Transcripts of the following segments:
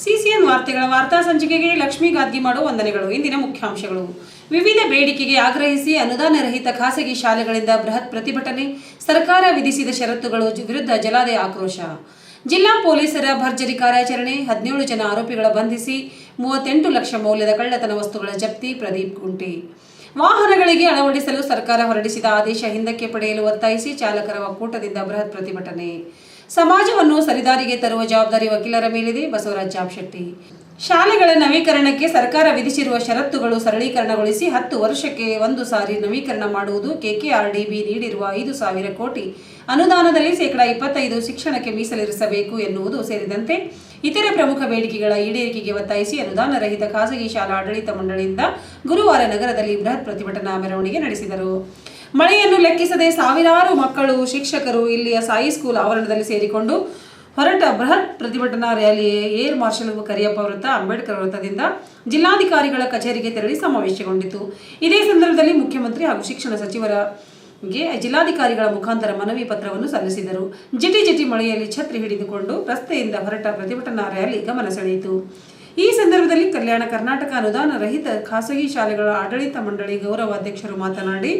CCN ವಾರ್ತೆಗಳ ವಾರ್ತಾ ಸಂಚಿಕೆಗೆ ಲಕ್ಷ್ಮೀ ಗಾದ್ಗಿ ಮಾಡೋ ವಂದನೆಗಳು. ಇಂದಿನ ಮುಖ್ಯಾಂಶಗಳು. ವಿವಿಧ ಬೇಡಿಕೆಗೆ ಆಗ್ರಹಿಸಿ ಅನುದಾನ ರಹಿತ ಖಾಸಗಿ ಶಾಲೆಗಳಿಂದ ಬೃಹತ್ ಪ್ರತಿಭಟನೆ, ಸರ್ಕಾರ ವಿಧಿಸಿದ ಷರತ್ತುಗಳು ವಿರುದ್ಧ ಜಲಾದೆ ಆಕ್ರೋಶ. ಜಿಲ್ಲಾ ಪೊಲೀಸರ ಭರ್ಜರಿ ಕಾರ್ಯಾಚರಣೆ, ಹದಿನೇಳು ಜನ ಆರೋಪಿಗಳ ಬಂಧಿಸಿ, ಮೂವತ್ತೆಂಟು ಲಕ್ಷ ಮೌಲ್ಯದ ಕಳ್ಳತನ ವಸ್ತುಗಳ ಜಪ್ತಿ, ಪ್ರದೀಪ್ ಕುಂಟಿ. ವಾಹನಗಳಿಗೆ ಅಳವಡಿಸಲು ಸರ್ಕಾರ ಹೊರಡಿಸಿದ ಆದೇಶ ಹಿಂದಕ್ಕೆ ಪಡೆಯಲು ಒತ್ತಾಯಿಸಿ ಚಾಲಕರ ಒಕ್ಕೂಟದಿಂದ ಬೃಹತ್ ಪ್ರತಿಭಟನೆ. ಸಮಾಜವನ್ನು ಸರಿದಾರಿಗೆ ತರುವ ಜವಾಬ್ದಾರಿ ವಕೀಲರ ಮೇಲಿದೆ ಬಸವರಾಜ್ ಜಾಬ್ಶೆಟ್ಟಿ ಶಾಲೆಗಳ ನವೀಕರಣಕ್ಕೆ ಸರ್ಕಾರ ವಿಧಿಸಿರುವ ಷರತ್ತುಗಳು ಸರಳೀಕರಣಗೊಳಿಸಿ ಹತ್ತು ವರ್ಷಕ್ಕೆ ಒಂದು ಸಾರಿ ನವೀಕರಣ ಮಾಡುವುದು ಕೆಕೆಆರ್ಡಿಬಿ ನೀಡಿರುವ ಐದು ಸಾವಿರ ಕೋಟಿ. ಅನುದಾನದಲ್ಲಿ ಶೇಕಡಾ ಇಪ್ಪತ್ತೈದು ಶಿಕ್ಷಣಕ್ಕೆ ಮೀಸಲಿರಿಸಬೇಕು ಎನ್ನುವುದು ಸೇರಿದಂತೆ ಇತರೆ ಪ್ರಮುಖ ಬೇಡಿಕೆಗಳ ಈಡೇರಿಕೆಗೆ ಒತ್ತಾಯಿಸಿ ಅನುದಾನ ರಹಿತ ಖಾಸಗಿ ಶಾಲಾ ಆಡಳಿತ ಮಂಡಳಿಯಿಂದ ಗುರುವಾರ ನಗರದಲ್ಲಿ ಬೃಹತ್ ಪ್ರತಿಭಟನಾ ಮೆರವಣಿಗೆ ನಡೆಸಿದರು. ಮಳೆಯನ್ನು ಲೆಕ್ಕಿಸದೆ ಸಾವಿರಾರು ಮಕ್ಕಳು, ಶಿಕ್ಷಕರು ಇಲ್ಲಿಯ ಸಾಯಿ ಸ್ಕೂಲ್ ಆವರಣದಲ್ಲಿ ಸೇರಿಕೊಂಡು ಹೊರಟ ಬೃಹತ್ ಪ್ರತಿಭಟನಾ ರ್ಯಾಲಿ ಏರ್ ಮಾರ್ಷಲ್ ಕರಿಯಪ್ಪ ವೃತ್ತ ಅಂಬೇಡ್ಕರ್ ವೃತ್ತದಿಂದ ಜಿಲ್ಲಾಧಿಕಾರಿಗಳ ಕಚೇರಿಗೆ ತೆರಳಿ ಸಮಾವೇಶಗೊಂಡಿತು. ಇದೇ ಸಂದರ್ಭದಲ್ಲಿ ಮುಖ್ಯಮಂತ್ರಿ ಹಾಗೂ ಶಿಕ್ಷಣ ಸಚಿವರಿಗೆ ಜಿಲ್ಲಾಧಿಕಾರಿಗಳ ಮುಖಾಂತರ ಮನವಿ ಪತ್ರವನ್ನು ಸಲ್ಲಿಸಿದರು. ಜಿಟಿ ಜಿಟಿ ಮಳೆಯಲ್ಲಿ ಛತ್ರಿ ಹಿಡಿದುಕೊಂಡು ರಸ್ತೆಯಿಂದ ಹೊರಟ ಪ್ರತಿಭಟನಾ ರ್ಯಾಲಿ ಗಮನ ಸೆಳೆಯಿತು. ಈ ಸಂದರ್ಭದಲ್ಲಿ ಕಲ್ಯಾಣ ಕರ್ನಾಟಕ ಅನುದಾನ ರಹಿತ ಖಾಸಗಿ ಶಾಲೆಗಳ ಆಡಳಿತ ಮಂಡಳಿ ಗೌರವಾಧ್ಯಕ್ಷರು ಮಾತನಾಡಿ,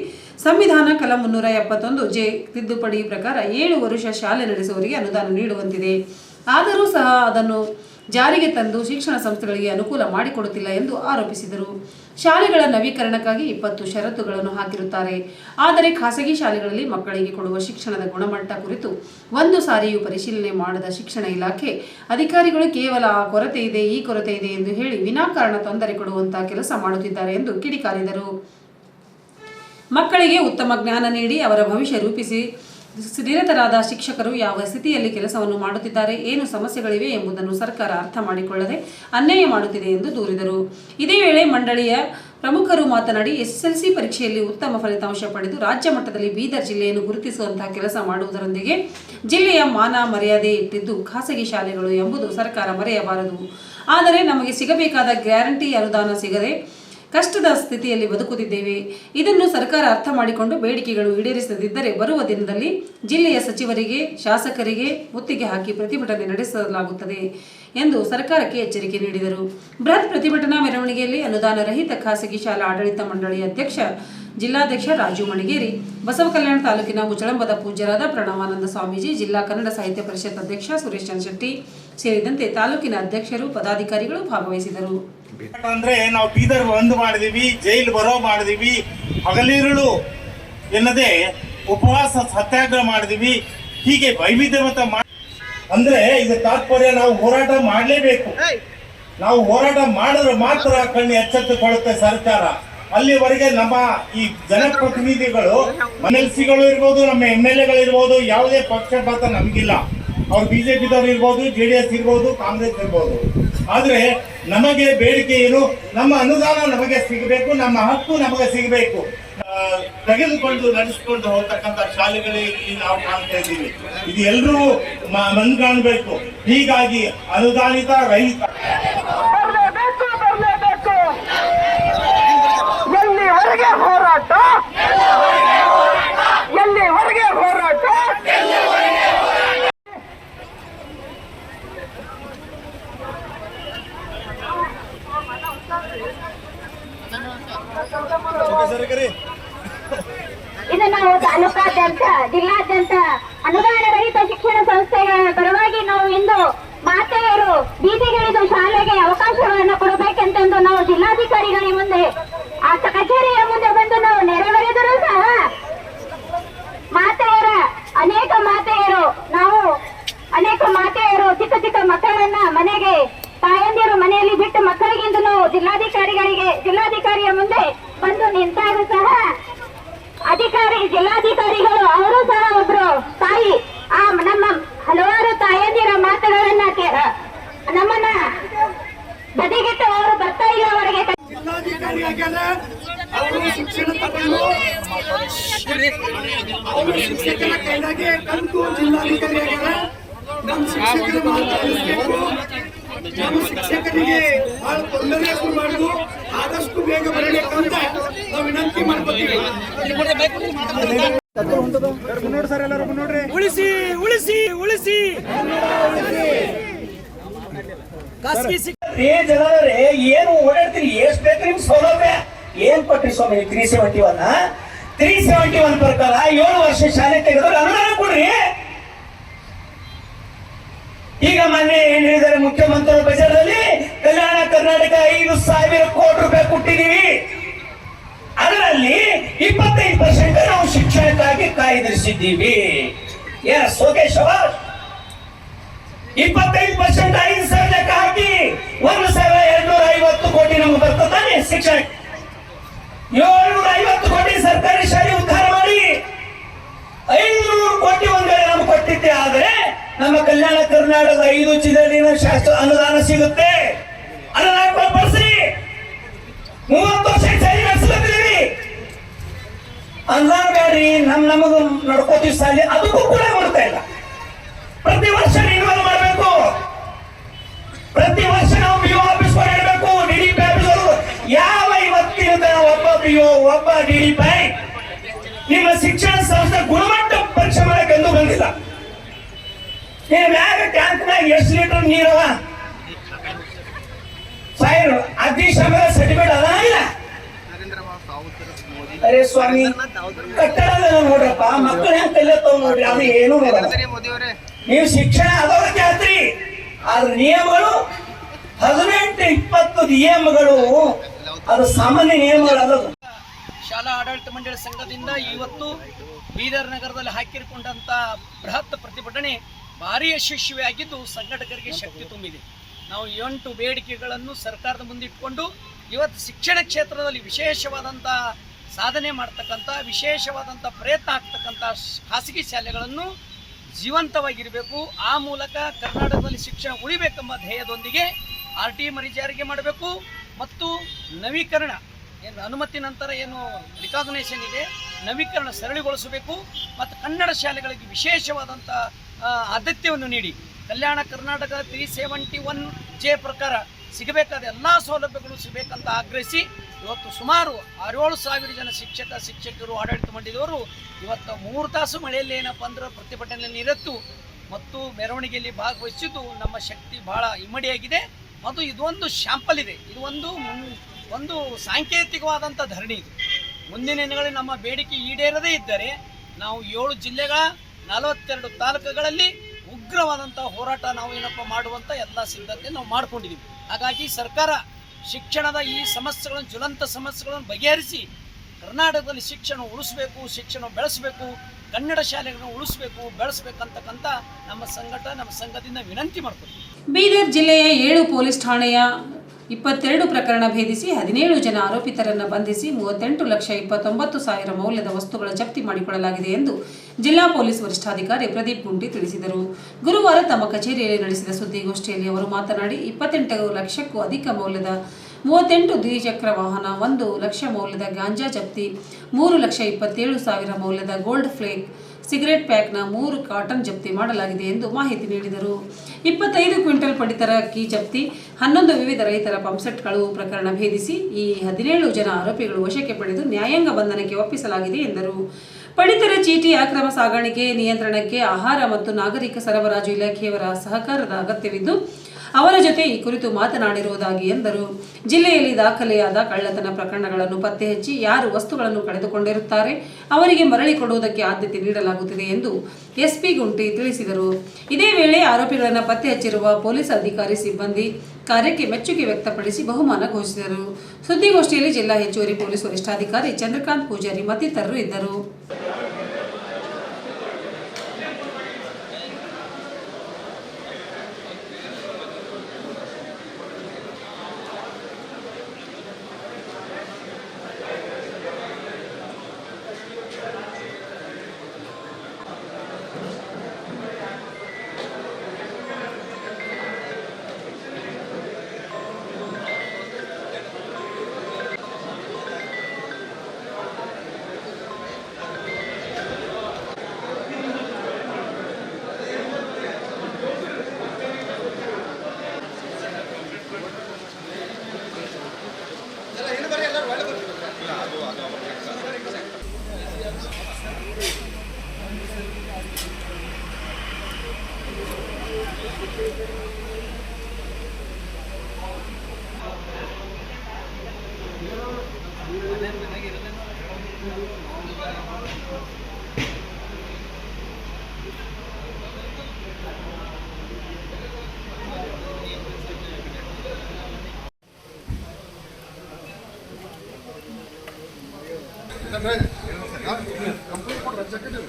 ಸಂವಿಧಾನ ಕಲಂ ಮುನ್ನೂರ ಎಪ್ಪತ್ತೊಂದು ಜೆ ತಿದ್ದುಪಡಿ ಪ್ರಕಾರ ಏಳು ವರುಷ ಶಾಲೆ ನಡೆಸುವವರಿಗೆ ಅನುದಾನ ನೀಡುವಂತಿದೆ. ಆದರೂ ಸಹ ಅದನ್ನು ಜಾರಿಗೆ ತಂದು ಶಿಕ್ಷಣ ಸಂಸ್ಥೆಗಳಿಗೆ ಅನುಕೂಲ ಮಾಡಿಕೊಡುತ್ತಿಲ್ಲ ಎಂದು ಆರೋಪಿಸಿದರು. ಶಾಲೆಗಳ ನವೀಕರಣಕ್ಕಾಗಿ ಇಪ್ಪತ್ತು ಷರತ್ತುಗಳನ್ನು ಹಾಕಿರುತ್ತಾರೆ. ಆದರೆ ಖಾಸಗಿ ಶಾಲೆಗಳಲ್ಲಿ ಮಕ್ಕಳಿಗೆ ಕೊಡುವ ಶಿಕ್ಷಣದ ಗುಣಮಟ್ಟ ಕುರಿತು ಒಂದು ಸಾರಿಯೂ ಪರಿಶೀಲನೆ ಮಾಡದ ಶಿಕ್ಷಣ ಇಲಾಖೆ ಅಧಿಕಾರಿಗಳು ಕೇವಲ ಆ ಕೊರತೆ ಇದೆ, ಈ ಕೊರತೆ ಇದೆ ಎಂದು ಹೇಳಿ ವಿನಾಕಾರಣ ತೊಂದರೆ ಕೊಡುವಂತಹ ಕೆಲಸ ಮಾಡುತ್ತಿದ್ದಾರೆ ಎಂದು ಕಿಡಿಕಾರಿದರು. ಮಕ್ಕಳಿಗೆ ಉತ್ತಮ ಜ್ಞಾನ ನೀಡಿ ಅವರ ಭವಿಷ್ಯ ರೂಪಿಸಿ ನಿರತರಾದ ಶಿಕ್ಷಕರು ಯಾವ ಸ್ಥಿತಿಯಲ್ಲಿ ಕೆಲಸವನ್ನು ಮಾಡುತ್ತಿದ್ದಾರೆ, ಏನು ಸಮಸ್ಯೆಗಳಿವೆ ಎಂಬುದನ್ನು ಸರ್ಕಾರ ಅರ್ಥ ಮಾಡಿಕೊಳ್ಳದೆ ಅನ್ಯಾಯ ಮಾಡುತ್ತಿದೆ ಎಂದು ದೂರಿದರು. ಇದೇ ವೇಳೆ ಮಂಡಳಿಯ ಪ್ರಮುಖರು ಮಾತನಾಡಿ, ಎಸ್ಎಸ್ಎಲ್ಸಿ ಪರೀಕ್ಷೆಯಲ್ಲಿ ಉತ್ತಮ ಫಲಿತಾಂಶ ಪಡೆದು ರಾಜ್ಯ ಮಟ್ಟದಲ್ಲಿ ಬೀದರ್ ಜಿಲ್ಲೆಯನ್ನು ಗುರುತಿಸುವಂತಹ ಕೆಲಸ ಮಾಡುವುದರೊಂದಿಗೆ ಜಿಲ್ಲೆಯ ಮಾನ ಮರ್ಯಾದೆ ಇಟ್ಟಿದ್ದು ಖಾಸಗಿ ಶಾಲೆಗಳು ಎಂಬುದು ಸರ್ಕಾರ ಮರೆಯಬಾರದು. ಆದರೆ ನಮಗೆ ಸಿಗಬೇಕಾದ ಗ್ಯಾರಂಟಿ ಅನುದಾನ ಸಿಗದೆ ಕಷ್ಟದ ಸ್ಥಿತಿಯಲ್ಲಿ ಬದುಕುತ್ತಿದ್ದೇವೆ. ಇದನ್ನು ಸರ್ಕಾರ ಅರ್ಥ ಮಾಡಿಕೊಂಡು ಬೇಡಿಕೆಗಳು ಈಡೇರಿಸದಿದ್ದರೆ ಬರುವ ದಿನದಲ್ಲಿ ಜಿಲ್ಲೆಯ ಸಚಿವರಿಗೆ, ಶಾಸಕರಿಗೆ ಮುತ್ತಿಗೆ ಹಾಕಿ ಪ್ರತಿಭಟನೆ ನಡೆಸಲಾಗುತ್ತದೆ ಎಂದು ಸರ್ಕಾರಕ್ಕೆ ಎಚ್ಚರಿಕೆ ನೀಡಿದರು. ಬೃಹತ್ ಪ್ರತಿಭಟನಾ ಮೆರವಣಿಗೆಯಲ್ಲಿ ಅನುದಾನ ರಹಿತ ಖಾಸಗಿ ಶಾಲಾ ಆಡಳಿತ ಮಂಡಳಿ ಅಧ್ಯಕ್ಷ ಜಿಲ್ಲಾಧ್ಯಕ್ಷ ರಾಜು ಮಣಿಗೇರಿ ಬಸವ ಕಲ್ಯಾಣ ತಾಲೂಕಿನ ಮುಚಳಂಬದ ಪೂಜ್ಯರಾದ ಪ್ರಣವಾನಂದ ಸ್ವಾಮೀಜಿ, ಜಿಲ್ಲಾ ಕನ್ನಡ ಸಾಹಿತ್ಯ ಪರಿಷತ್ ಅಧ್ಯಕ್ಷ ಸುರೇಶ್ ಚಂದ್ರಶೆಟ್ಟಿ ಸೇರಿದಂತೆ ತಾಲೂಕಿನ ಅಧ್ಯಕ್ಷರು, ಪದಾಧಿಕಾರಿಗಳು ಭಾಗವಹಿಸಿದರು. ಅಂದ್ರೆ ನಾವು ಬೀದರ್ ಬಂದ್ ಮಾಡಿದೀವಿ ಜೈಲ್ ಬರೋ ಮಾಡಿದೀವಿ ಹಗಲಿರುಳು ಎನ್ನದೆ ಉಪವಾಸ ಸತ್ಯಾಗ್ರಹ ಮಾಡಿದೀವಿ ಹೀಗೆ ವೈವಿಧ್ಯಮತ ಅಂದ್ರೆ ಇದು ತಾತ್ಪರ್ಯ ನಾವು ಹೋರಾಟ ಮಾಡಲೇಬೇಕು. ನಾವು ಹೋರಾಟ ಮಾಡಿದ್ರೆ ಮಾತ್ರ ಕಣ್ಣು ಎಚ್ಚೆತ್ತುಕೊಳ್ಳುತ್ತೆ ಸರ್ಕಾರ. ಅಲ್ಲಿವರೆಗೆ ನಮ್ಮ ಈ ಜನಪ್ರತಿನಿಧಿಗಳು ಗಳು ಇರ್ಬೋದು ನಮ್ಮ ಎಂ ಎಲ್ ಎಗಳಿರ್ಬೋದು ಯಾವುದೇ ಪಕ್ಷಪಾತ ನಮಗಿಲ್ಲ. ಅವ್ರು ಬಿಜೆಪಿದವ್ರು ಇರ್ಬೋದು, ಜೆ ಡಿ ಎಸ್ ಇರ್ಬೋದು, ಕಾಂಗ್ರೆಸ್ ಇರ್ಬೋದು. ಆದ್ರೆ ನಮಗೆ ಬೇಡಿಕೆ ಏನು? ನಮ್ಮ ಅನುದಾನ ನಮಗೆ ಸಿಗಬೇಕು, ನಮ್ಮ ಹಕ್ಕು ನಮಗೆ ಸಿಗಬೇಕು. ತೆಗೆದುಕೊಂಡು ನಡೆಸಿಕೊಂಡು ಹೋಗ್ತಕ್ಕಂಥ ಶಾಲೆಗಳಲ್ಲಿ ನಾವು ಕಾಣ್ತಾ ಇದ್ದೀವಿ. ಇದು ಎಲ್ಲರೂ ಮನ್ ಕಾಣಬೇಕು ಹೀಗಾಗಿ ಅನುದಾನಿತ ರಹಿತ. ಇದು ನಾವು ತಾಲೂಕಾದ್ಯಂತ ಜಿಲ್ಲಾದ್ಯಂತ ಅನುದಾನ ರಹಿತ ಶಿಕ್ಷಣ ಸಂಸ್ಥೆಗಳ ಪರವಾಗಿ ನಾವು ಇಂದು ಮಾತೆಯರು ಬೀದಿಗಿಳಿದು ಶಾಲೆಗೆ ಅವಕಾಶಗಳನ್ನು ಕೊಡಬೇಕೆಂತೆಂದು ನಾವು ಜಿಲ್ಲಾಧಿಕಾರಿಗಳ ಮುಂದೆ ಆ ಕಚೇರಿಯ ಮುಂದೆ ಬಂದು ನಾವು ನೆರವೇರಿದರೂ ಸಹ ಮಾತೆಯರ ಅನೇಕ ಮಾತೆಯರು ನಾವು ಅನೇಕ ಮಾತೆಯರು ಚಿಕ್ಕ ಚಿಕ್ಕ ಮಕ್ಕಳನ್ನ ಮನೆಗೆ ತಾಯಂದಿರು ಮನೆಯಲ್ಲಿ ಬಿಟ್ಟು ಮಕ್ಕಳಿಗಿಂದು ನಾವು ಜಿಲ್ಲಾಧಿಕಾರಿಗಳಿಗೆ ಜಿಲ್ಲಾಧಿಕಾರಿಯ ಮುಂದೆ ಬಂದು ನಿಂತಾಗ ಸಹ ಅಧಿಕಾರಿ ಜಿಲ್ಲಾಧಿಕಾರಿಗಳು ಅವರು ಸಹ ಒಬ್ರು ತಾಯಿ ಆ ನಮ್ಮ ಹಲವಾರು ತಾಯಂದಿರ ಮಾತುಗಳನ್ನ ಕೇ- ನಮ್ಮನ್ನ ಬದಿಗಿಟ್ಟು ಅವರು ಬರ್ತಾ ಇಲ್ಲ ಅವರಿಗೆ ಜಿಲ್ಲಾಧಿಕಾರಿಯಾಗ್ಯಾರ ಅವರು ಶಿಕ್ಷಣ ತಗೊಂಡು ಅವರು ಶಿಕ್ಷಕರ ಕೈಲಾಗೆ ಕಲಿತು ಜಿಲ್ಲಾಧಿಕಾರಿಯಾಗ್ಯಾರ ನಮ್ಮ ಶಿಕ್ಷಕರ ಮಾತು ಆಲಿಸ್ಬೇಕು. ನಮ್ಮ ಶಿಕ್ಷಕರಿಗೆ ಬಹಳ ತೊಂದರೆ ಮಾಡುದು ಆದಷ್ಟು ಬೇಗ ಬರಬೇಕಂತ ನಾವು ವಿನಂತಿ ಮಾಡ್ಕೊತೀವಿ. ಉಳಿಸಿ ಉಳಿಸಿ ಉಳಿಸಿ. ಖಾಸಗಿ ಶಿಕ್ಷಣ ಏ ಜನರೇ ಏನು ಓಡಾಡ್ತೀರಿ ಎಷ್ಟು ಬೇಕು ನಿಮ್ ಸೌಲಭ್ಯ? ಏನ್ ಕೊಟ್ರಿ ಸ್ವಾಮಿ three seventy one three seventy one ಪ್ರಕಾರ ಏಳು ವರ್ಷ ಶಾಲೆ ತೆಗೆದವ್ರು ಅನುದಾನ ಕೊಡ್ರಿ. ಈಗ ಮೊನ್ನೆ ಏನ್ ಹೇಳಿದ್ದಾರೆ ಮುಖ್ಯಮಂತ್ರಿ ಬಜೆಟ್ ಅಲ್ಲಿ ಕಲ್ಯಾಣ ಕರ್ನಾಟಕ ಐದು ಸಾವಿರ ಕೋಟಿ ರೂಪಾಯಿ ಕೊಟ್ಟಿದೀವಿ ಅದರಲ್ಲಿ ಇಪ್ಪತ್ತೈದು ಪರ್ಸೆಂಟ್ ನಾವು ಶಿಕ್ಷಣಕ್ಕಾಗಿ ಕಾಯ್ದಿರಿಸಿದ್ದೀವಿ. ಎಸ್ ಓಕೆ ಇಪ್ಪತ್ತೈದು ಪರ್ಸೆಂಟ್ ಐದು ಸಾವಿರ ಹಾಕಿ ಒಂದು ಸಾವಿರ ಎರಡ್ನೂರ ಐವತ್ತು ಕೋಟಿ ನಮ್ಗೆ ಬರ್ತದಾನೆ ಶಿಕ್ಷಣ ಏಳ್ನೂರ ಐವತ್ತು ಕೋಟಿ ಸರ್ಕಾರಿ ಶಾಲೆ ಉದ್ಧಾರ ಮಾಡಿ ಐನೂರು ಕೋಟಿ ಒಂದ್ ವೇಳೆ ನಮ್ಗೆ ಕೊಟ್ಟಿದ್ದೆ ಆದ್ರೆ ನಮ್ಮ ಕಲ್ಯಾಣ ಕರ್ನಾಟಕದ ಐದು ಜಿಲ್ಲೆಯಲ್ಲಿನ ಶಾಸ್ತ್ರ ಅನುದಾನ ಸಿಗುತ್ತೆ. ಅನುದಾನ ಬಳಸ್ರಿ ಮೂವತ್ತು ವರ್ಷ ಸರಿ ನಡೆಸ್ಲತ್ತೀವಿ ಅನುದಾನ ಬೇಡ್ರಿ, ನಮ್ ನಮಗ ನಡ್ಕೋತೀವಿ ಸಾಲಿ ಅದಕ್ಕೂ ಕೂಡ ಮಾಡ್ತಾ ಇಲ್ಲ. ಪ್ರತಿ ವರ್ಷ ರಿನ್ಯೂವಲ್ ಮಾಡಬೇಕು. ಪ್ರತಿ ವರ್ಷ ನಾವು ತನಕ ಒಬ್ಬ ಡಿಡಿಪೈ ನಿಮ್ಮ ಶಿಕ್ಷಣ ಸಂಸ್ಥೆ ಗುಣಮಟ್ಟ ಪರೀಕ್ಷೆ ಮಾಡಕ್ಕೆ ಎಂದೂ ಬಂದಿಲ್ಲ. ನೀವು ಮ್ಯಾಗ ಟ್ಯಾಂಕ್ನಾಗ ಎಷ್ಟು ಲೀಟರ್ ನೀರವ? ಫೈರ್ ಅಗ್ನಿಶಾಮಕ ಸರ್ಟಿಫಿಕೇಟ್ ಅದ ಇಲ್ಲ? ಅರೆ ಸ್ವಾಮಿ, ಕಟ್ಟಡ ನೋಡ್ರಪ್ಪ, ಮಕ್ಕಳು ಹೆಂಗ್ ಕಲಿಯತ್ತವ್ ನೋಡ್ರಿ, ಅದು ಏನು ನೀವು ಶಿಕ್ಷಣ ಅದವ್ರ ಜಾತ್ರಿ ಆದ್ರೆ ನಿಯಮಗಳು, ಹದಿನೆಂಟು ಇಪ್ಪತ್ತು ನಿಯಮಗಳು ಅದು ಸಾಮಾನ್ಯ ನಿಯಮಗಳಲ್ಲ ಶಾಲಾ ಆಡಳಿತ ಮಂಡಳಿ ಸಂಘದಿಂದ ಇವತ್ತು ಬೀದರ್ ನಗರದಲ್ಲಿ ಹಾಕಿಕೊಂಡಂತ ಬೃಹತ್ ಪ್ರತಿಭಟನೆ ಭಾರಿ ಯಶಸ್ವಿಯಾಗಿದ್ದು ಸಂಘಟಕರಿಗೆ ಶಕ್ತಿ ತುಂಬಿದೆ. ನಾವು ಎಂಟು ಬೇಡಿಕೆಗಳನ್ನು ಸರ್ಕಾರದ ಮುಂದಿಟ್ಕೊಂಡು ಇವತ್ತು ಶಿಕ್ಷಣ ಕ್ಷೇತ್ರದಲ್ಲಿ ವಿಶೇಷವಾದಂತಹ ಸಾಧನೆ ಮಾಡ್ತಕ್ಕಂಥ ವಿಶೇಷವಾದಂಥ ಪ್ರಯತ್ನ ಆಗ್ತಕ್ಕಂಥ ಖಾಸಗಿ ಶಾಲೆಗಳನ್ನು ಜೀವಂತವಾಗಿರಬೇಕು. ಆ ಮೂಲಕ ಕರ್ನಾಟಕದಲ್ಲಿ ಶಿಕ್ಷಣ ಉಳಿಬೇಕೆಂಬ ಧ್ಯೇಯದೊಂದಿಗೆ ಆರ್ ಟಿ ಮರಿ ಜಾರಿಗೆ ಮಾಡಬೇಕು. ಮತ್ತು ನವೀಕರಣ ಏನು ಅನುಮತಿ ನಂತರ ಏನು ರಿಕಾಗ್ನೇಷನ್ ಇದೆ, ನವೀಕರಣ ಸರಳಿಗೊಳಿಸಬೇಕು ಮತ್ತು ಕನ್ನಡ ಶಾಲೆಗಳಿಗೆ ವಿಶೇಷವಾದಂಥ ಆದ್ಯತೆಯನ್ನು ನೀಡಿ. Kalyana Karnataka three seventy one J ಪ್ರಕಾರ ಸಿಗಬೇಕಾದ ಎಲ್ಲ ಸೌಲಭ್ಯಗಳು ಸಿಗಬೇಕಂತ ಆಗ್ರಹಿಸಿ ಇವತ್ತು ಸುಮಾರು ಆರೇಳು ಸಾವಿರ ಜನ ಶಿಕ್ಷಕ ಶಿಕ್ಷಕರು ಆಡಳಿತ ಮಂಡಳಿಯವರು ಇವತ್ತು ಮೂರು ತಾಸು ಮಳೆಯಲ್ಲಿ ಏನಪ್ಪ ಅಂದ್ರೆ ಪ್ರತಿಭಟನೆಯಲ್ಲಿ ನಿರತ್ತು ಮತ್ತು ಮೆರವಣಿಗೆಯಲ್ಲಿ ಭಾಗವಹಿಸಿದ್ದು ನಮ್ಮ ಶಕ್ತಿ ಬಹಳ ಇಮ್ಮಡಿಯಾಗಿದೆ. ಮತ್ತು ಇದೊಂದು ಶ್ಯಾಂಪಲ್ ಇದೆ. ಇದು ಒಂದು ಒಂದು ಸಾಂಕೇತಿಕವಾದಂಥ ಧರಣಿ ಇದು. ಮುಂದಿನ ದಿನಗಳಲ್ಲಿ ನಮ್ಮ ಬೇಡಿಕೆ ಈಡೇರದೇ ಇದ್ದರೆ ನಾವು ಏಳು ಜಿಲ್ಲೆಗಳ ನಲವತ್ತೆರಡು ತಾಲೂಕುಗಳಲ್ಲಿ ಉಗ್ರವಾದಂಥ ಹೋರಾಟ ನಾವು ಏನಪ್ಪ ಮಾಡುವಂಥ ಎಲ್ಲ ಸಿದ್ಧತೆ ನಾವು ಮಾಡ್ಕೊಂಡಿದ್ದೀವಿ ಹಾಗಾಗಿ ಸರ್ಕಾರ ಶಿಕ್ಷಣದ ಈ ಸಮಸ್ಯೆಗಳನ್ನು, ಜ್ವಲಂತ ಸಮಸ್ಯೆಗಳನ್ನು ಬಗೆಹರಿಸಿ ಕರ್ನಾಟಕದಲ್ಲಿ ಶಿಕ್ಷಣ ಉಳಿಸಬೇಕು, ಶಿಕ್ಷಣ ಬೆಳೆಸಬೇಕು, ಕನ್ನಡ ಶಾಲೆಗಳನ್ನು ಉಳಿಸಬೇಕು, ಬೆಳೆಸಬೇಕಂತಕ್ಕಂಥ ನಮ್ಮ ಸಂಘಟ ನಮ್ಮ ಸಂಘದಿಂದ ವಿನಂತಿ ಮಾಡ್ಕೊತೀವಿ. ಬೀದರ್ ಜಿಲ್ಲೆಯ ಏಳು ಪೊಲೀಸ್ ಠಾಣೆಯ ಇಪ್ಪತ್ತೆರಡು ಪ್ರಕರಣ ಭೇದಿಸಿ ಹದಿನೇಳು ಜನ ಆರೋಪಿತರನ್ನು ಬಂಧಿಸಿ ಮೂವತ್ತೆಂಟು ಲಕ್ಷ ಇಪ್ಪತ್ತೊಂಬತ್ತು ಸಾವಿರ ಮೌಲ್ಯದ ವಸ್ತುಗಳ ಜಪ್ತಿ ಮಾಡಿಕೊಳ್ಳಲಾಗಿದೆ ಎಂದು ಜಿಲ್ಲಾ ಪೊಲೀಸ್ ವರಿಷ್ಠಾಧಿಕಾರಿ ಪ್ರದೀಪ್ ಗುಂಟಿ ತಿಳಿಸಿದರು. ಗುರುವಾರ ತಮ್ಮ ಕಚೇರಿಯಲ್ಲಿ ನಡೆಸಿದ ಸುದ್ದಿಗೋಷ್ಠಿಯಲ್ಲಿ ಅವರು ಮಾತನಾಡಿ, ಇಪ್ಪತ್ತೆಂಟು ಲಕ್ಷಕ್ಕೂ ಅಧಿಕ ಮೌಲ್ಯದ ಮೂವತ್ತೆಂಟು ದ್ವಿಚಕ್ರ ವಾಹನ, ಒಂದು ಲಕ್ಷ ಮೌಲ್ಯದ ಗಾಂಜಾ ಜಪ್ತಿ, ಮೂರು ಲಕ್ಷ ಇಪ್ಪತ್ತೇಳು ಸಾವಿರ ಮೌಲ್ಯದ ಗೋಲ್ಡ್ ಫ್ಲೇಕ್ ಸಿಗರೆಟ್ ಪ್ಯಾಕ್ನ ಮೂರು ಕಾಟನ್ ಜಪ್ತಿ ಮಾಡಲಾಗಿದೆ ಎಂದು ಮಾಹಿತಿ ನೀಡಿದರು. ಇಪ್ಪತ್ತೈದು ಕ್ವಿಂಟಲ್ ಪಡಿತರ ಅಕ್ಕಿ ಜಪ್ತಿ, ಹನ್ನೊಂದು ವಿವಿಧ ರೈತರ ಪಂಪ್ಸೆಟ್ಗಳು ಪ್ರಕರಣ ಭೇದಿಸಿ, ಈ ಹದಿನೇಳು ಜನ ಆರೋಪಿಗಳು ವಶಕ್ಕೆ ಪಡೆದು ನ್ಯಾಯಾಂಗ ಬಂಧನಕ್ಕೆ ಒಪ್ಪಿಸಲಾಗಿದೆ ಎಂದರು. ಪಡಿತರ ಚೀಟಿ ಅಕ್ರಮ ಸಾಗಾಣಿಕೆ ನಿಯಂತ್ರಣಕ್ಕೆ ಆಹಾರ ಮತ್ತು ನಾಗರಿಕ ಸರಬರಾಜು ಇಲಾಖೆಯವರ ಸಹಕಾರದ ಅಗತ್ಯವಿದ್ದು ಅವರ ಜೊತೆ ಈ ಕುರಿತು ಮಾತನಾಡಿರುವುದಾಗಿ ಎಂದರು. ಜಿಲ್ಲೆಯಲ್ಲಿ ದಾಖಲೆಯಾದ ಕಳ್ಳತನ ಪ್ರಕರಣಗಳನ್ನು ಪತ್ತೆ ಹಚ್ಚಿ ಯಾರು ವಸ್ತುಗಳನ್ನು ಕಳೆದುಕೊಂಡಿರುತ್ತಾರೆ, ಅವರಿಗೆ ಮರಳಿ ಕೊಡುವುದಕ್ಕೆ ಆದ್ಯತೆ ನೀಡಲಾಗುತ್ತಿದೆ ಎಂದು ಎಸ್ಪಿ ಗುಂಟಿ ತಿಳಿಸಿದರು. ಇದೇ ವೇಳೆ ಆರೋಪಿಗಳನ್ನು ಪತ್ತೆ ಹಚ್ಚಿರುವ ಪೊಲೀಸ್ ಅಧಿಕಾರಿ ಸಿಬ್ಬಂದಿ ಕಾರ್ಯಕ್ಕೆ ಮೆಚ್ಚುಗೆ ವ್ಯಕ್ತಪಡಿಸಿ ಬಹುಮಾನ ಘೋಷಿಸಿದರು. ಸುದ್ದಿಗೋಷ್ಠಿಯಲ್ಲಿ ಜಿಲ್ಲಾ ಹೆಚ್ಚುವರಿ ಪೊಲೀಸ್ ವರಿಷ್ಠಾಧಿಕಾರಿ ಚಂದ್ರಕಾಂತ್ ಪೂಜಾರಿ ಮತ್ತಿತರರು ಇದ್ದರು. ಕಂಪ್ಲೀಟ್ ಕೊಡ್ರಿ ಚೆಕ್ ಇದೆ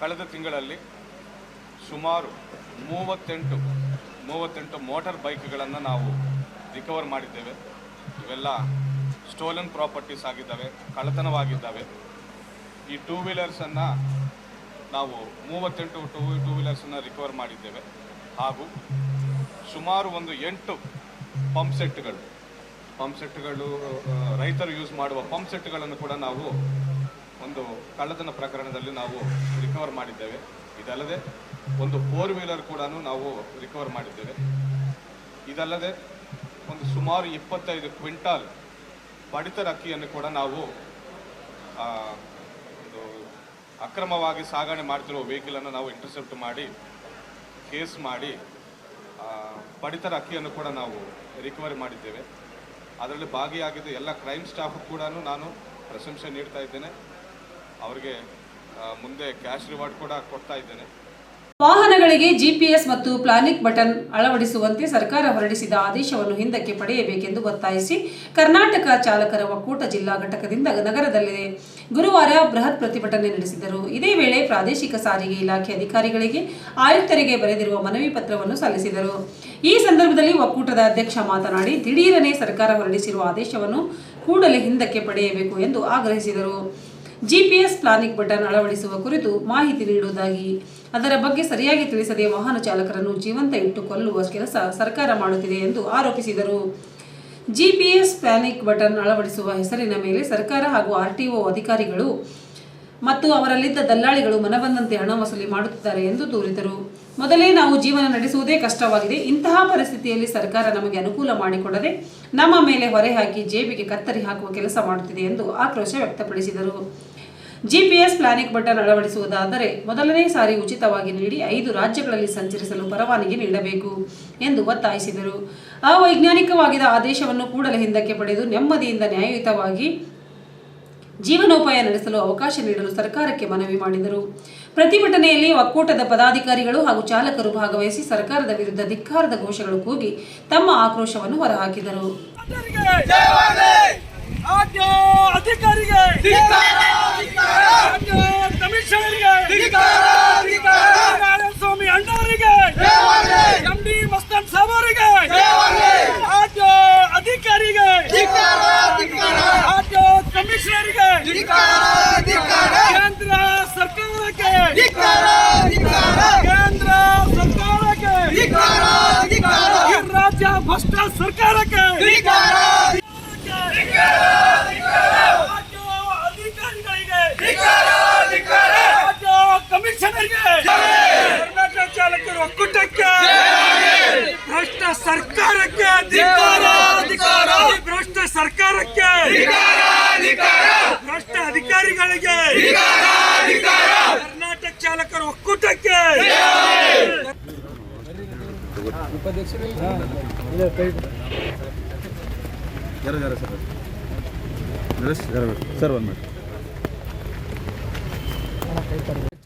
ಕಳೆದ ತಿಂಗಳಲ್ಲಿ ಸುಮಾರು ಮೂವತ್ತೆಂಟು ಮೂವತ್ತೆಂಟು ಮೋಟಾರ್ ಬೈಕ್ಗಳನ್ನು ನಾವು ರಿಕವರ್ ಮಾಡಿದ್ದೇವೆ. ಇವೆಲ್ಲ ಸ್ಟೋಲನ್ ಪ್ರಾಪರ್ಟೀಸ್ ಆಗಿದ್ದಾವೆ ಕಳ್ಳತನವಾಗಿದ್ದಾವೆ. ಈ ಟೂ ವೀಲರ್ಸನ್ನು ನಾವು ಮೂವತ್ತೆಂಟು ಟೂ ಟೂ ವೀಲರ್ಸನ್ನು ರಿಕವರ್ ಮಾಡಿದ್ದೇವೆ. ಹಾಗೂ ಸುಮಾರು ಒಂದು ಎಂಟು ಪಂಪ್ ಸೆಟ್ಗಳು ಪಂಪ್ ಸೆಟ್ಗಳು ರೈತರು ಯೂಸ್ ಮಾಡುವ ಪಂಪ್ ಸೆಟ್ಗಳನ್ನು ಕೂಡ ನಾವು ಒಂದು ಕಳ್ಳತನ ಪ್ರಕರಣದಲ್ಲಿ ನಾವು ರಿಕವರ್ ಮಾಡಿದ್ದೇವೆ. ಇದಲ್ಲದೆ ಒಂದು ಫೋರ್ ವೀಲರ್ ಕೂಡ ನಾವು ರಿಕವರ್ ಮಾಡಿದ್ದೇವೆ. ಇದಲ್ಲದೆ ಒಂದು ಸುಮಾರು ಇಪ್ಪತ್ತೈದು ಕ್ವಿಂಟಾಲ್ ಪಡಿತರ ಅಕ್ಕಿಯನ್ನು ಕೂಡ ನಾವು ಒಂದು ಅಕ್ರಮವಾಗಿ ಸಾಗಣೆ ಮಾಡ್ತಿರುವ ವೆಹಿಕಲನ್ನು ನಾವು ಇಂಟರ್ಸೆಪ್ಟ್ ಮಾಡಿ ಕೇಸ್ ಮಾಡಿ ಪಡಿತರ ಅಕ್ಕಿಯನ್ನು ಕೂಡ ನಾವು ರಿಕವರಿ ಮಾಡಿದ್ದೇವೆ. ಅದರಲ್ಲಿ ಭಾಗಿಯಾಗಿದ್ದ ಎಲ್ಲ ಕ್ರೈಮ್ ಸ್ಟಾಫ್ ಕೂಡ ನಾನು ಪ್ರಶಂಸೆ ನೀಡ್ತಾ ಇದ್ದೇನೆ. ಅವರಿಗೆ ಮುಂದೆ ಕ್ಯಾಶ್ ರಿವಾರ್ಡ್ ಕೂಡ ಕೊಡ್ತಾ ಇದ್ದೇನೆ. ವಾಹನಗಳಿಗೆ ಜಿಪಿಎಸ್ ಮತ್ತು ಪ್ಲಾನಿಕ್ ಬಟನ್ ಅಳವಡಿಸುವಂತೆ ಸರ್ಕಾರ ಹೊರಡಿಸಿದ ಆದೇಶವನ್ನು ಹಿಂದಕ್ಕೆ ಪಡೆಯಬೇಕೆಂದು ಒತ್ತಾಯಿಸಿ ಕರ್ನಾಟಕ ಚಾಲಕರ ಒಕ್ಕೂಟ ಜಿಲ್ಲಾ ಘಟಕದಿಂದ ನಗರದಲ್ಲಿ ಗುರುವಾರ ಬೃಹತ್ ಪ್ರತಿಭಟನೆ ನಡೆಸಿದರು. ಇದೇ ವೇಳೆ ಪ್ರಾದೇಶಿಕ ಸಾರಿಗೆ ಇಲಾಖೆ ಅಧಿಕಾರಿಗಳಿಗೆ ಆಯುಕ್ತರಿಗೆ ಬರೆದಿರುವ ಮನವಿ ಪತ್ರವನ್ನು ಸಲ್ಲಿಸಿದರು. ಈ ಸಂದರ್ಭದಲ್ಲಿ ಒಕ್ಕೂಟದ ಅಧ್ಯಕ್ಷ ಮಾತನಾಡಿ, ದಿಢೀರನೆ ಸರ್ಕಾರ ಹೊರಡಿಸಿರುವ ಆದೇಶವನ್ನು ಕೂಡಲೇ ಹಿಂದಕ್ಕೆ ಪಡೆಯಬೇಕು ಎಂದು ಆಗ್ರಹಿಸಿದರು. ಜಿಪಿಎಸ್ ಪ್ಲಾನಿಕ್ ಬಟನ್ ಅಳವಡಿಸುವ ಕುರಿತು ಮಾಹಿತಿ ನೀಡುವುದಾಗಿ, ಅದರ ಬಗ್ಗೆ ಸರಿಯಾಗಿ ತಿಳಿಸದೆ ವಾಹನ ಚಾಲಕರನ್ನು ಜೀವಂತ ಇಟ್ಟು ಕೊಲ್ಲುವ ಕೆಲಸ ಸರ್ಕಾರ ಮಾಡುತ್ತಿದೆ ಎಂದು ಆರೋಪಿಸಿದರು. ಜಿಪಿಎಸ್ ಪ್ಲಾನಿಕ್ ಬಟನ್ ಅಳವಡಿಸುವ ಹೆಸರಿನ ಮೇಲೆ ಸರ್ಕಾರ ಹಾಗೂ ಆರ್ಟಿಒ ಅಧಿಕಾರಿಗಳು ಮತ್ತು ಅವರಲ್ಲಿದ್ದ ದಲ್ಲಾಳಿಗಳು ಮನಬಂದಂತೆ ಹಣ ವಸೂಲಿ ಮಾಡುತ್ತಿದ್ದಾರೆ ಎಂದು ದೂರಿದರು. ಮೊದಲೇ ನಾವು ಜೀವನ ನಡೆಸುವುದೇ ಕಷ್ಟವಾಗಿದೆ. ಇಂತಹ ಪರಿಸ್ಥಿತಿಯಲ್ಲಿ ಸರ್ಕಾರ ನಮಗೆ ಅನುಕೂಲ ಮಾಡಿಕೊಡದೆ ನಮ್ಮ ಮೇಲೆ ಹೊರೆ ಹಾಕಿ ಜೇಬಿಗೆ ಕತ್ತರಿ ಹಾಕುವ ಕೆಲಸ ಮಾಡುತ್ತಿದೆ ಎಂದು ಆಕ್ರೋಶ ವ್ಯಕ್ತಪಡಿಸಿದರು. ಜಿಪಿಎಸ್ ಪ್ಲಾನಿಕ್ ಬಟನ್ ಅಳವಡಿಸುವುದಾದರೆ ಮೊದಲನೇ ಸಾರಿ ಉಚಿತವಾಗಿ ನೀಡಿ ಐದು ರಾಜ್ಯಗಳಲ್ಲಿ ಸಂಚರಿಸಲು ಪರವಾನಗಿ ನೀಡಬೇಕು ಎಂದು ಒತ್ತಾಯಿಸಿದರು. ಅವೈಜ್ಞಾನಿಕವಾಗಿದ್ದ ಆದೇಶವನ್ನು ಕೂಡಲೇ ಹಿಂದಕ್ಕೆ ಪಡೆದು ನೆಮ್ಮದಿಯಿಂದ ನ್ಯಾಯಯುತವಾಗಿ ಜೀವನೋಪಾಯ ನಡೆಸಲು ಅವಕಾಶ ನೀಡಲು ಸರ್ಕಾರಕ್ಕೆ ಮನವಿ ಮಾಡಿದರು. ಪ್ರತಿಭಟನೆಯಲ್ಲಿ ಒಕ್ಕೂಟದ ಪದಾಧಿಕಾರಿಗಳು ಹಾಗೂ ಚಾಲಕರು ಭಾಗವಹಿಸಿ ಸರ್ಕಾರದ ವಿರುದ್ಧ ಧಿಕ್ಕಾರದ ಘೋಷಗಳು ಕೂಗಿ ತಮ್ಮ ಆಕ್ರೋಶವನ್ನು ಹೊರಹಾಕಿದರು. ಸ್ವಾಮಿ ಎಂ ಡಿ ಅಧಿಕಾರಿಗೆ ರಾಜ್ಯ ಕಮಿಷನರ್ಗೆ ಕೇಂದ್ರ ಸರ್ಕಾರಕ್ಕೆ ಕೇಂದ್ರ ಸರ್ಕಾರಕ್ಕೆ ಈ ರಾಜ್ಯ ಭ್ರಷ್ಟ ಸರ್ಕಾರಕ್ಕೆ ರಾಜ್ಯ ಅಧಿಕಾರಿಗಳಿಗೆ ರಾಜ್ಯ ಕಮಿಷನರ್ಗೆ ಕರ್ನಾಟಕ ಚಾಲಕರ ಒಕ್ಕೂಟಕ್ಕೆ ಭ್ರಷ್ಟ ಸರ್ಕಾರಕ್ಕೆ ಧಿಕ್ಕಾರ ಈ ಭ್ರಷ್ಟ ಸರ್ಕಾರಕ್ಕೆ ಭ್ರಷ್ಟ ಅಧಿಕಾರಿಗಳಿಗೆ ಕರ್ನಾಟಕ ಚಾಲಕರ ಒಕ್ಕೂಟಕ್ಕೆ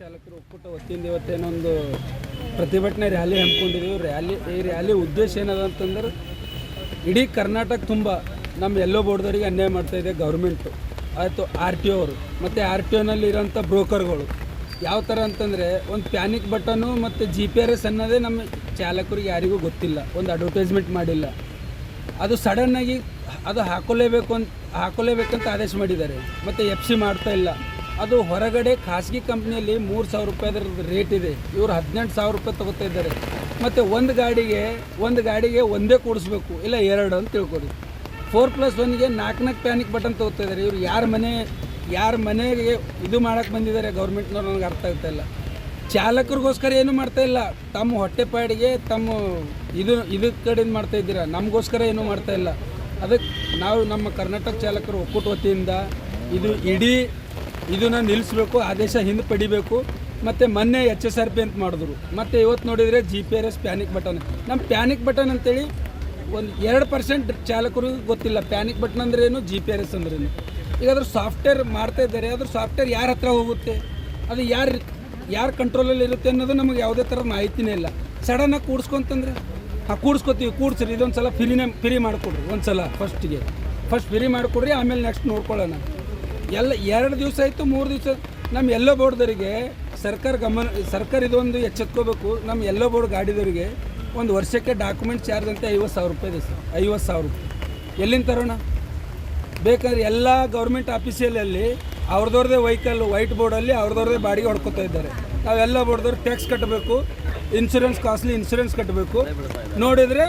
ಚಾಲಕರು ಒಕ್ಕೂಟ ವತಿಯಿಂದ ಇವತ್ತೇನೊಂದು ಪ್ರತಿಭಟನೆ ರ್ಯಾಲಿ ಹಮ್ಮಿಕೊಂಡಿದ್ದೀವಿ. ರ್ಯಾಲಿ ಈ ರ್ಯಾಲಿ ಉದ್ದೇಶ ಏನದ ಅಂತಂದ್ರೆ ಇಡೀ ಕರ್ನಾಟಕ ತುಂಬ ನಮ್ಮ ಎಲ್ಲೋ ಬೋರ್ಡ್ದವರಿಗೆ ಅನ್ಯಾಯ ಮಾಡ್ತಾ ಇದೆ ಗೌರ್ಮೆಂಟು. ಆಯಿತು, ಆರ್ ಟಿ ಅವರು. ಮತ್ತು ಆರ್ ಟಿ ಒನಲ್ಲಿ ಇರೋಂಥ ಬ್ರೋಕರ್ಗಳು. ಯಾವ ಥರ ಅಂತಂದರೆ, ಒಂದು ಪ್ಯಾನಿಕ್ ಬಟನು ಮತ್ತು ಜಿ ಪಿ ಆರ್ ಎಸ್ ಅನ್ನೋದೇ ನಮ್ಮ ಚಾಲಕರಿಗೆ ಯಾರಿಗೂ ಗೊತ್ತಿಲ್ಲ. ಒಂದು ಅಡ್ವರ್ಟೈಸ್ಮೆಂಟ್ ಮಾಡಿಲ್ಲ. ಅದು ಸಡನ್ನಾಗಿ ಅದು ಹಾಕೊಳ್ಳೇಬೇಕು ಅಂತ ಹಾಕೊಳ್ಳೇಬೇಕಂತ ಆದೇಶ ಮಾಡಿದ್ದಾರೆ. ಮತ್ತು ಎಫ್ ಸಿ ಮಾಡ್ತಾ ಇಲ್ಲ. ಅದು ಹೊರಗಡೆ ಖಾಸಗಿ ಕಂಪ್ನಿಯಲ್ಲಿ ಮೂರು ಸಾವಿರ ರೂಪಾಯಿ ರೇಟ್ ಇದೆ. ಇವರು ಹದಿನೆಂಟು ಸಾವಿರ ರೂಪಾಯಿ ತೊಗೋತಾ ಇದ್ದಾರೆ. ಮತ್ತು ಒಂದು ಗಾಡಿಗೆ ಒಂದು ಗಾಡಿಗೆ ಒಂದೇ ಕೂಡಿಸ್ಬೇಕು. ಇಲ್ಲ ಎರಡು ಅಂತ ತಿಳ್ಕೊಡಿ. ಫೋರ್ ಪ್ಲಸ್ ಒನ್ಗೆ ನಾಲ್ಕು ನಾಲ್ಕು ಪ್ಯಾನಿಕ್ ಬಟನ್ ತೊಗೋತಾ ಇದ್ದಾರೆ ಇವರು ಯಾರ ಮನೆ, ಯಾರ ಮನೆಗೆ ಇದು ಮಾಡೋಕ್ಕೆ ಬಂದಿದ್ದಾರೆ ಗೌರ್ಮೆಂಟ್ನವ್ರು ನನಗೆ ಅರ್ಥ ಆಗ್ತಾ ಇಲ್ಲ. ಚಾಲಕರಿಗೋಸ್ಕರ ಏನು ಮಾಡ್ತಾ ಇಲ್ಲ. ತಮ್ಮ ಹೊಟ್ಟೆಪಾಡಿಗೆ ತಮ್ಮ ಇದು ಇದ್ ಕಡೆಯಿಂದ ಮಾಡ್ತಾ ಇದ್ದೀರಾ? ನಮಗೋಸ್ಕರ ಏನೂ ಮಾಡ್ತಾ ಇಲ್ಲ. ಅದಕ್ಕೆ ನಾವು ನಮ್ಮ ಕರ್ನಾಟಕ ಚಾಲಕರು ಒಕ್ಕೂಟ ವತಿಯಿಂದ ಇದು ಇಡೀ ಇದನ್ನ ನಿಲ್ಲಿಸ್ಬೇಕು ಆದೇಶ ಹಿಂದೆ ಪಡಿಬೇಕು. ಮತ್ತು ಮೊನ್ನೆ ಎಚ್ ಎಸ್ ಆರ್ ಪಿ ಅಂತ ಮಾಡಿದ್ರು. ಮತ್ತು ಇವತ್ತು ನೋಡಿದರೆ G P R S panic button ನಮ್ಮ ಪ್ಯಾನಿಕ್ ಬಟನ್ ಅಂತೇಳಿ ಒಂದು ಎರಡು ಪರ್ಸೆಂಟ್ ಚಾಲಕರಿಗೆ ಗೊತ್ತಿಲ್ಲ. ಪ್ಯಾನಿಕ್ ಬಟನ್ ಅಂದ್ರೇನು ಜಿ ಪಿ ಆರ್ ಎಸ್ ಅಂದ್ರೇನು. ಈಗ ಅದ್ರ ಸಾಫ್ಟ್ವೇರ್ ಮಾಡ್ತಾ ಇದ್ದಾರೆ. ಅದ್ರ ಸಾಫ್ಟ್ವೇರ್ ಯಾರ ಹತ್ರ ಹೋಗುತ್ತೆ? ಅದು ಯಾರು, ಯಾರ ಕಂಟ್ರೋಲಲ್ಲಿ ಇರುತ್ತೆ ಅನ್ನೋದು ನಮಗೆ ಯಾವುದೇ ಥರ ಮಾಹಿತಿನೇ ಇಲ್ಲ. ಸಡನ್ನಾಗಿ ಕೂಡಿಸ್ಕೊಂತಂದ್ರೆ, ಹಾಂ, ಕೂಡಿಸ್ಕೊತೀವಿ, ಕೂಡ್ಸ್ರಿ ಇದೊಂದು ಸಲ ಫ್ರೀನೇ ಫ್ರೀ ಮಾಡಿಕೊಡ್ರಿ ಒಂದು ಸಲ ಫಸ್ಟಿಗೆ ಫಸ್ಟ್ ಫ್ರೀ ಮಾಡಿಕೊಡ್ರಿ, ಆಮೇಲೆ ನೆಕ್ಸ್ಟ್ ನೋಡ್ಕೊಳ್ಳೋಣ. ಎಲ್ಲ ಎರಡು ದಿವಸ ಆಯಿತು, ಮೂರು ದಿವಸ ನಮ್ಮ ಎಲ್ಲೋ ಬೋರ್ಡ್ದವರಿಗೆ ಸರ್ಕಾರ ಗಮನ, ಸರ್ಕಾರ ಇದೊಂದು ಎಚ್ಚೆತ್ಕೋಬೇಕು. ನಮ್ಮ ಎಲ್ಲೋ ಬೋರ್ಡ್ ಗಾಡಿದವರಿಗೆ ಒಂದು ವರ್ಷಕ್ಕೆ ಡಾಕ್ಯುಮೆಂಟ್ ಚಾರ್ಜ್ ಅಂತ ಐವತ್ತು ಸಾವಿರ ರೂಪಾಯಿ ಇದೆ ಸರ್. ಐವತ್ತು ಸಾವಿರ ರೂಪಾಯಿ. ಎಲ್ಲಿಂದ ತರೋಣ? ಬೇಕಾದ್ರೆ ಎಲ್ಲ ಗೌರ್ಮೆಂಟ್ ಆಫೀಸಿಯಲ್ಲಿ ಅವ್ರದವ್ರದ್ದೇ ವೆಹಿಕಲ್ ವೈಟ್ ಬೋರ್ಡಲ್ಲಿ ಅವ್ರದವ್ರದ್ದೇ ಬಾಡಿಗೆ ಹೊಡ್ಕೊತಾ ಇದ್ದಾರೆ. ನಾವೆಲ್ಲ ಬೋರ್ಡ್ದವ್ರು ಟ್ಯಾಕ್ಸ್ ಕಟ್ಟಬೇಕು ಇನ್ಶೂರೆನ್ಸ್ ಕಾಸ್ಟ್ಲಿ ಇನ್ಶೂರೆನ್ಸ್ ಕಟ್ಟಬೇಕು ನೋಡಿದರೆ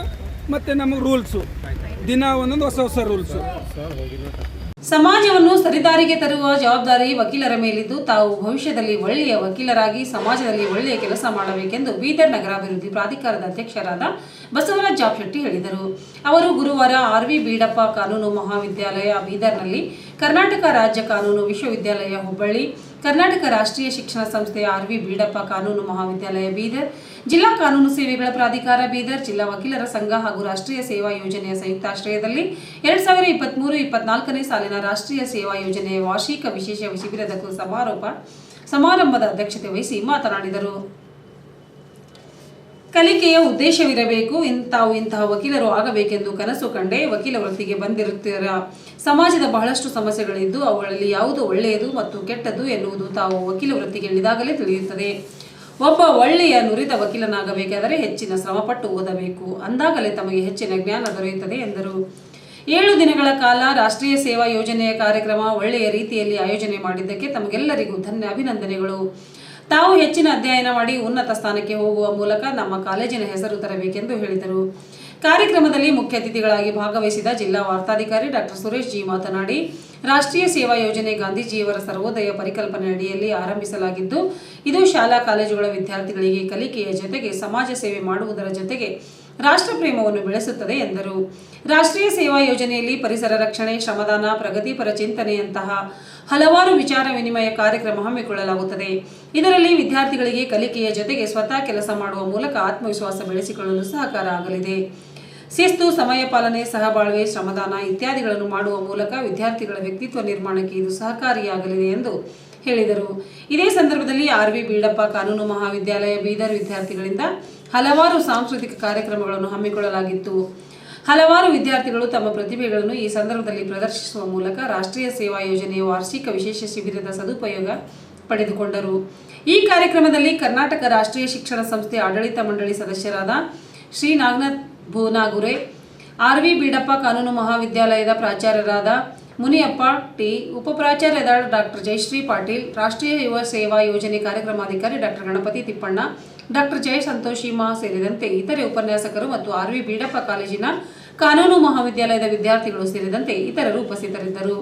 ಮತ್ತು ನಮಗೆ ರೂಲ್ಸು ದಿನ ಒಂದೊಂದು ಹೊಸ ಹೊಸ ರೂಲ್ಸು ಸಮಾಜವನ್ನು ಸರಿದಾರಿಗೆ ತರುವ ಜವಾಬ್ದಾರಿ ವಕೀಲರ ಮೇಲಿದ್ದು ತಾವು ಭವಿಷ್ಯದಲ್ಲಿ ಒಳ್ಳೆಯ ವಕೀಲರಾಗಿ ಸಮಾಜದಲ್ಲಿ ಒಳ್ಳೆಯ ಕೆಲಸ ಮಾಡಬೇಕೆಂದು ಬೀದರ್ ನಗರಾಭಿವೃದ್ಧಿ ಪ್ರಾಧಿಕಾರದ ಅಧ್ಯಕ್ಷರಾದ ಬಸವರಾಜ್ ಜಾಬ್ಶೆಟ್ಟಿ ಹೇಳಿದರು. ಅವರು ಗುರುವಾರ ಆರ್ವಿ ಬೀಡಪ್ಪ ಕಾನೂನು ಮಹಾವಿದ್ಯಾಲಯ ಬೀದರ್ನಲ್ಲಿ ಕರ್ನಾಟಕ ರಾಜ್ಯ ಕಾನೂನು ವಿಶ್ವವಿದ್ಯಾಲಯ ಹುಬ್ಬಳ್ಳಿ ಕರ್ನಾಟಕ ರಾಷ್ಟ್ರೀಯ ಶಿಕ್ಷಣ ಸಂಸ್ಥೆ ಆರ್ವಿ ಬೀಡಪ್ಪ ಕಾನೂನು ಮಹಾವಿದ್ಯಾಲಯ ಬೀದರ್, ಜಿಲ್ಲಾ ಕಾನೂನು ಸೇವೆಗಳ ಪ್ರಾಧಿಕಾರ ಬೀದರ್, ಜಿಲ್ಲಾ ವಕೀಲರ ಸಂಘ ಹಾಗೂ ರಾಷ್ಟ್ರೀಯ ಸೇವಾ ಯೋಜನೆಯ ಸಂಯುಕ್ತಾಶ್ರಯದಲ್ಲಿ ಎರಡ್ ಸಾವಿರದ ಇಪ್ಪತ್ಮೂರು ಇಪ್ಪತ್ನಾಲ್ಕನೇ ಸಾಲಿನ ರಾಷ್ಟ್ರೀಯ ಸೇವಾ ಯೋಜನೆಯ ವಾರ್ಷಿಕ ವಿಶೇಷ ಶಿಬಿರದ ಸಮಾರೋಪ ಸಮಾರಂಭದ ಅಧ್ಯಕ್ಷತೆ ವಹಿಸಿ ಮಾತನಾಡಿದರು. ಕಲಿಕೆಯ ಉದ್ದೇಶವಿರಬೇಕು. ತಾವು ಇಂತಹ ವಕೀಲರು ಆಗಬೇಕೆಂದು ಕನಸು ಕಂಡೇ ವಕೀಲ ವೃತ್ತಿಗೆ ಬಂದಿರುತ್ತೀರ? ಸಮಾಜದ ಬಹಳಷ್ಟು ಸಮಸ್ಯೆಗಳಿದ್ದು ಅವುಗಳಲ್ಲಿ ಯಾವುದು ಒಳ್ಳೆಯದು ಮತ್ತು ಕೆಟ್ಟದ್ದು ಎನ್ನುವುದು ತಾವು ವಕೀಲ ವೃತ್ತಿಗೆ ಇಳಿದಾಗಲೇ ತಿಳಿಯುತ್ತದೆ. ಒಬ್ಬ ಒಳ್ಳೆಯ ನುರಿತ ವಕೀಲನಾಗಬೇಕಾದರೆ ಹೆಚ್ಚಿನ ಶ್ರಮಪಟ್ಟು ಓದಬೇಕು. ಅಂದಾಗಲೇ ತಮಗೆ ಹೆಚ್ಚಿನ ಜ್ಞಾನ ದೊರೆಯುತ್ತದೆ ಎಂದರು. ಏಳು ದಿನಗಳ ಕಾಲ ರಾಷ್ಟ್ರೀಯ ಸೇವಾ ಯೋಜನೆಯ ಕಾರ್ಯಕ್ರಮ ಒಳ್ಳೆಯ ರೀತಿಯಲ್ಲಿ ಆಯೋಜನೆ ಮಾಡಿದ್ದಕ್ಕೆ ತಮಗೆಲ್ಲರಿಗೂ ಧನ್ಯ ಅಭಿನಂದನೆಗಳು. ತಾವು ಹೆಚ್ಚಿನ ಅಧ್ಯಯನ ಮಾಡಿ ಉನ್ನತ ಸ್ಥಾನಕ್ಕೆ ಹೋಗುವ ಮೂಲಕ ನಮ್ಮ ಕಾಲೇಜಿನ ಹೆಸರು ತರಬೇಕೆಂದು ಹೇಳಿದರು. ಕಾರ್ಯಕ್ರಮದಲ್ಲಿ ಮುಖ್ಯ ಅತಿಥಿಗಳಾಗಿ ಭಾಗವಹಿಸಿದ ಜಿಲ್ಲಾ ವಾರ್ತಾಧಿಕಾರಿ ಡಾಕ್ಟರ್ ಸುರೇಶ್ ಜಿ ಮಾತನಾಡಿ, ರಾಷ್ಟ್ರೀಯ ಸೇವಾ ಯೋಜನೆ ಗಾಂಧೀಜಿಯವರ ಸರ್ವೋದಯ ಪರಿಕಲ್ಪನೆ ಅಡಿಯಲ್ಲಿ ಆರಂಭಿಸಲಾಗಿದ್ದು, ಇದು ಶಾಲಾ ಕಾಲೇಜುಗಳ ವಿದ್ಯಾರ್ಥಿಗಳಿಗೆ ಕಲಿಕೆಯ ಜೊತೆಗೆ ಸಮಾಜ ಸೇವೆ ಮಾಡುವುದರ ಜೊತೆಗೆ ರಾಷ್ಟ್ರ ಪ್ರೇಮವನ್ನು ಬೆಳೆಸುತ್ತದೆ ಎಂದರು. ರಾಷ್ಟ್ರೀಯ ಸೇವಾ ಯೋಜನೆಯಲ್ಲಿ ಪರಿಸರ ರಕ್ಷಣೆ, ಶ್ರಮದಾನ, ಪ್ರಗತಿಪರ ಚಿಂತನೆಯಂತಹ ಹಲವಾರು ವಿಚಾರ ವಿನಿಮಯ ಕಾರ್ಯಕ್ರಮ ಹಮ್ಮಿಕೊಳ್ಳಲಾಗುತ್ತದೆ. ಇದರಲ್ಲಿ ವಿದ್ಯಾರ್ಥಿಗಳಿಗೆ ಕಲಿಕೆಯ ಜೊತೆಗೆ ಸ್ವತಃ ಕೆಲಸ ಮಾಡುವ ಮೂಲಕ ಆತ್ಮವಿಶ್ವಾಸ ಬೆಳೆಸಿಕೊಳ್ಳಲು ಸಹಕಾರ ಆಗಲಿದೆ. ಶಿಸ್ತು, ಸಮಯ ಪಾಲನೆ, ಸಹಬಾಳ್ವೆ, ಶ್ರಮದಾನ ಇತ್ಯಾದಿಗಳನ್ನು ಮಾಡುವ ಮೂಲಕ ವಿದ್ಯಾರ್ಥಿಗಳ ವ್ಯಕ್ತಿತ್ವ ನಿರ್ಮಾಣಕ್ಕೆ ಇದು ಸಹಕಾರಿಯಾಗಲಿದೆ ಎಂದು ಹೇಳಿದರು. ಇದೇ ಸಂದರ್ಭದಲ್ಲಿ ಆರ್ ವಿ ಬೀಡಪ್ಪ ಕಾನೂನು ಮಹಾವಿದ್ಯಾಲಯ, ಬೀದರ್ ವಿದ್ಯಾರ್ಥಿಗಳಿಂದ ಹಲವಾರು ಸಾಂಸ್ಕೃತಿಕ ಕಾರ್ಯಕ್ರಮಗಳನ್ನು ಹಮ್ಮಿಕೊಳ್ಳಲಾಗಿತ್ತು. ಹಲವಾರು ವಿದ್ಯಾರ್ಥಿಗಳು ತಮ್ಮ ಪ್ರತಿಭೆಗಳನ್ನು ಈ ಸಂದರ್ಭದಲ್ಲಿ ಪ್ರದರ್ಶಿಸುವ ಮೂಲಕ ರಾಷ್ಟ್ರೀಯ ಸೇವಾ ಯೋಜನೆಯ ವಾರ್ಷಿಕ ವಿಶೇಷ ಶಿಬಿರದ ಸದುಪಯೋಗ ಪಡೆದುಕೊಂಡರು. ಈ ಕಾರ್ಯಕ್ರಮದಲ್ಲಿ ಕರ್ನಾಟಕ ರಾಷ್ಟ್ರೀಯ ಶಿಕ್ಷಣ ಸಂಸ್ಥೆ ಆಡಳಿತ ಮಂಡಳಿ ಸದಸ್ಯರಾದ ಶ್ರೀ ನಾಗನಾಥ್ ಭುವನಾಗುರೆ ಆರ್ ವಿ ಬೀಡಪ್ಪ ಕಾನೂನು ಮಹಾವಿದ್ಯಾಲಯದ ಪ್ರಾಚಾರ್ಯರಾದ ಮುನಿಯಪ್ಪ ಟಿ, ಉಪಪ್ರಾಚಾರ್ಯರಾದ ಡಾಕ್ಟರ್ ಜಯಶ್ರೀ ಪಾಟೀಲ್, ರಾಷ್ಟ್ರೀಯ ಯುವ ಸೇವಾ ಯೋಜನೆ ಕಾರ್ಯಕ್ರಮಾಧಿಕಾರಿ ಡಾಕ್ಟರ್ ಗಣಪತಿ ತಿಪ್ಪಣ್ಣ ಡಾಕ್ಟರ್ ಜಯ ಸಂತೋಷಿಮಾ ಸೇರಿದಂತೆ ಇತರೆ ಉಪನ್ಯಾಸಕರು ಮತ್ತು ಆರ್ ವಿ ಬೀಡಪ್ಪ ಕಾಲೇಜಿನ ಕಾನೂನು ಮಹಾವಿದ್ಯಾಲಯದ ವಿದ್ಯಾರ್ಥಿಗಳು ಸೇರಿದಂತೆ ಇತರರು ಉಪಸ್ಥಿತರಿದ್ದರು.